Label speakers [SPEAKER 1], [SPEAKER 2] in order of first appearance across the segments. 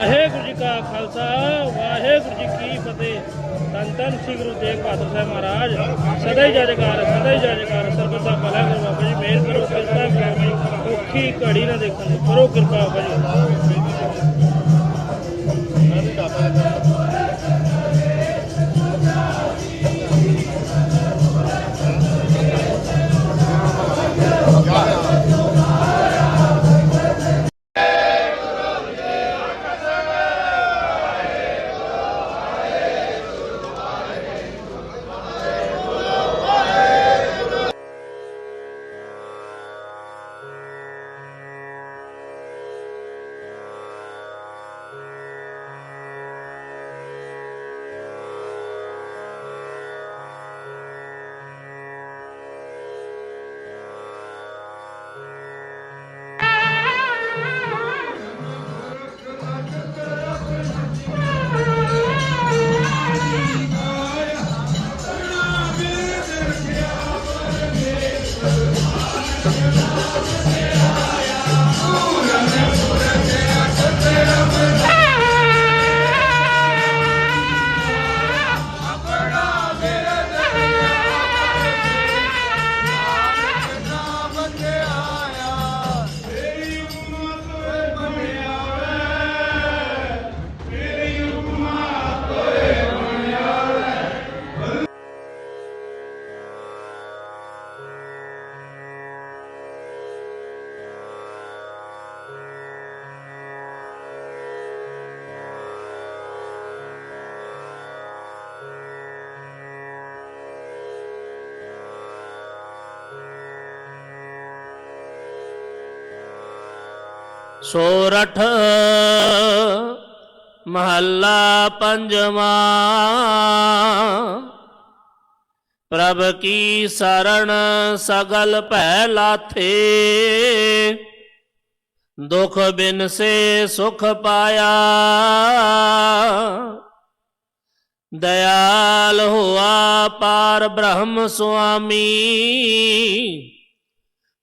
[SPEAKER 1] ਵਾਹਿਗੁਰੂ ਜੀ ਕਾ ਖਾਲਸਾ, ਵਾਹਿਗੁਰੂ ਜੀ ਕੀ ਫਤਿਹ। ਧੰਨ ਧੰਨ ਸ੍ਰੀ ਗੁਰੂ ਤੇਗ ਬਹਾਦਰ ਸਾਹਿਬ ਮਹਾਰਾਜ। ਸਦਾ ਹੀ ਜੈ ਜੈਕਾਰ, ਸਦਾ ਹੀ ਜੈਕਾਰ ਸਰਬਤ ਦਾ ਭਲਾ ਕਰੋ ਬਾਬਾ ਜੀ। ਮਿਹਰ ਕਰੋ ਕਿਰਪਾ ਕਰੋ ਜੀ। ਔਖੀ ਘੜੀ ਨਾ ਦੇਖਣ ਦੀ, ਕਰੋ ਕਿਰਪਾ ਬਾਬਾ ਜੀ। ਸੋਰਠ ਮਹੱਲਾ ਪੰਜਵਾ। ਪ੍ਰਭ ਕੀ ਸਰਣ ਸਗਲ ਭੈ ਲਾਥੇ। ਦੁਖ ਬਿਨ ਸੇ ਸੁਖ ਪਾਇਆ। ਦਇਆਲ ਹੋਆ ਪਾਰ ਬ੍ਰਹਮ ਸੁਆਮੀ।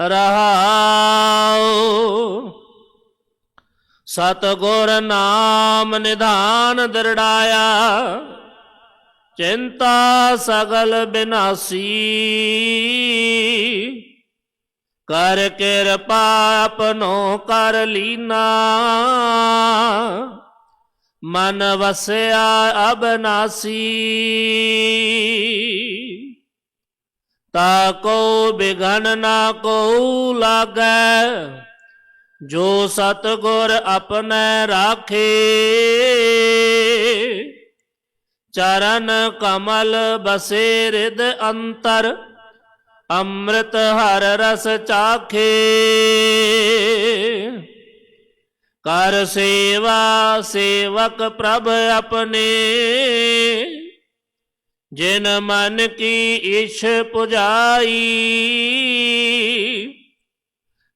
[SPEAKER 1] ਰਹਾਉ। ਸਤਗੁਰ ਨਾਮ ਨਿਧਾਨ ਦਰੜਾਇਆ, ਚਿੰਤਾ ਸਗਲ ਬਿਨਾਸੀ। ਕਰ ਕਿਰਪਾ ਆਪਨੋ ਕਰ ਲੀਨਾ। ਮਨ ਵਸਿਆ ਅਬਨਾਸੀ। ਤਾ ਕੋ ਬਿਗਨ ਨਾ ਕੋ ਲਾਗੈ, ਜੋ ਸਤਗੁਰ ਆਪਣੇ ਰਾਖੇ। ਚਰਨ ਕਮਲ ਬਸੇ ਰਿਦ ਅੰਤਰ, ਅੰਮ੍ਰਿਤ ਹਰ ਰਸ ਚਾਖੇ। ਕਰ ਸੇਵਾ ਸੇਵਕ ਪ੍ਰਭ ਆਪਣੇ ਜਿਨ ਮਨ ਕੀ ਇਛ ਪੁਜਾਈ,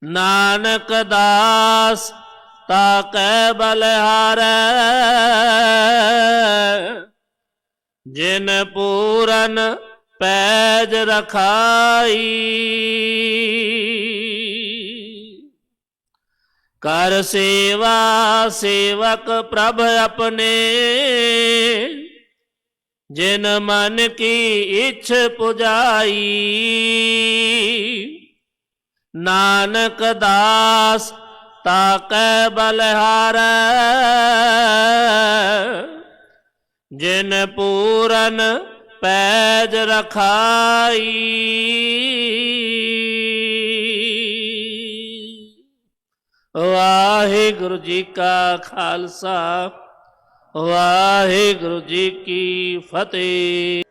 [SPEAKER 1] ਨਾਨਕ ਦਾਸ ਤਾ ਕੈ ਬਲਿਹਾਰੈ ਜਿਨ ਪੂਰਨ ਪੈਜ ਰਖਾਈ, ਕਰ ਸੇਵਾ ਸੇਵਕ ਪ੍ਰਭ ਆਪਣੇ। ਜਿਨ ਮਨ ਕੀ ਇੱਛ ਪੁਜਾਈ। ਨਾਨਕ ਦਾਸ ਤਾਕੈ ਬਲਿਹਾਰੈ ਜਿਨ ਪੂਰਨ ਪੈਜ ਰਖਾਈ। ਵਾਹਿਗੁਰੂ ਜੀ ਕਾ ਖਾਲਸਾ। ਵਾਹਿਗੁਰੂ ਜੀ ਕੀ ਫਤਿਹ।